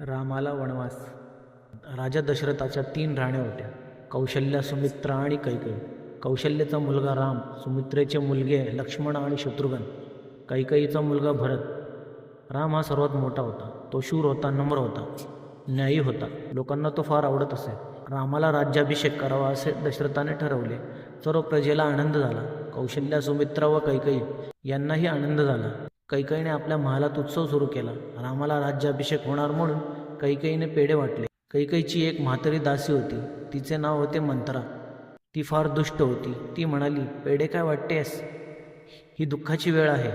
रामाला वनवास. राजा दशरथाच्या तीन राण्या होत्या. कौशल्या सुमित्रा आणि कैकई. कौशल्याचा मुलगा राम सुमित्रेचे मुलगे लक्ष्मण आणि शत्रुघ्न. कैकईचा मुलगा भरत. राम हा सर्वात मोठा होता. तो शूर होता नम्र होता न्यायी होता. लोकांना तो फार आवडत असे. रामाला राज्याभिषेक करावा असे दशरथाने ठरवले. सर्व प्रजेला आनंद झाला. कौशल्या सुमित्रा व कैकई यांनाही आनंद झाला. कैकईने आपल्या महालात उत्सव सुरू केला रामाला राज्याभिषेक होणार म्हणून कैकईने पेढे वाटले. कैकईची एक म्हातारी दासी होती. तिचे नाव होते मंत्रा. ती फार दुष्ट होती. ती म्हणाली पेढे काय वाटतेस? ही दुःखाची वेळ आहे.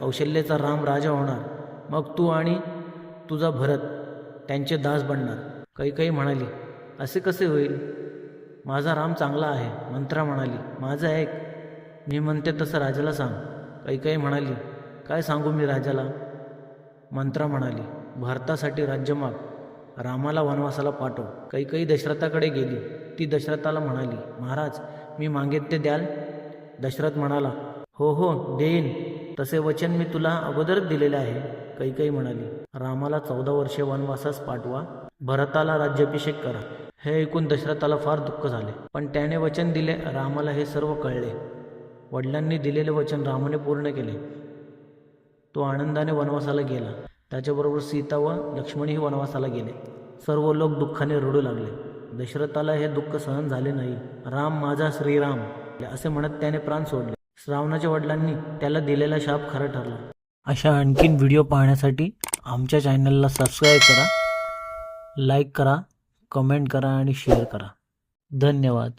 कौशल्याचा राम राजा होणार. मग तू आणि तुझा भरत त्यांचे दास बनणार. कैकई म्हणाली असे कसे होईल? माझा राम चांगला आहे. मंत्रा म्हणाली माझं ऐक मी म्हणते तसं राजाला सांग. कैकई म्हणाली काय सांगू मी राजाला? मंत्रा म्हणाली भारतासाठी राज्यमाग रामाला वनवासाला पाठव. कैकई दशरथाकडे गेली. ती दशरथाला म्हणाली महाराज मी मागेत ते द्याल? दशरथ म्हणाला हो हो देईन. तसे वचन मी तुला अगोदरच दिलेले आहे. कैकई म्हणाली रामाला चौदा वर्षे वनवासास पाठवा. भरताला राज्याभिषेक करा. हे ऐकून दशरथाला फार दुःख झाले. पण त्याने वचन दिले रामाला हे सर्व कळले. वडिलांनी दिलेले वचन रामाने पूर्ण केले. तो आनंदाने वनवासाला गेला. त्याच्याबरोबर सीता व लक्ष्मणही वनवासाला गेले. सर्व लोक दुःखाने रडू लागले. दशरथाला हे दुःख सहन झाले नाही. राम माझा श्रीराम. असे म्हणत त्याने प्राण सोडले. श्रावणाच्या वडिलांनी त्याला दिलेला शाप खरा ठरला. अशा आणखीन व्हिडिओ पाहण्यासाठी आमच्या चॅनलला सबस्क्राईब करा लाईक करा कमेंट करा आणि शेअर करा. धन्यवाद.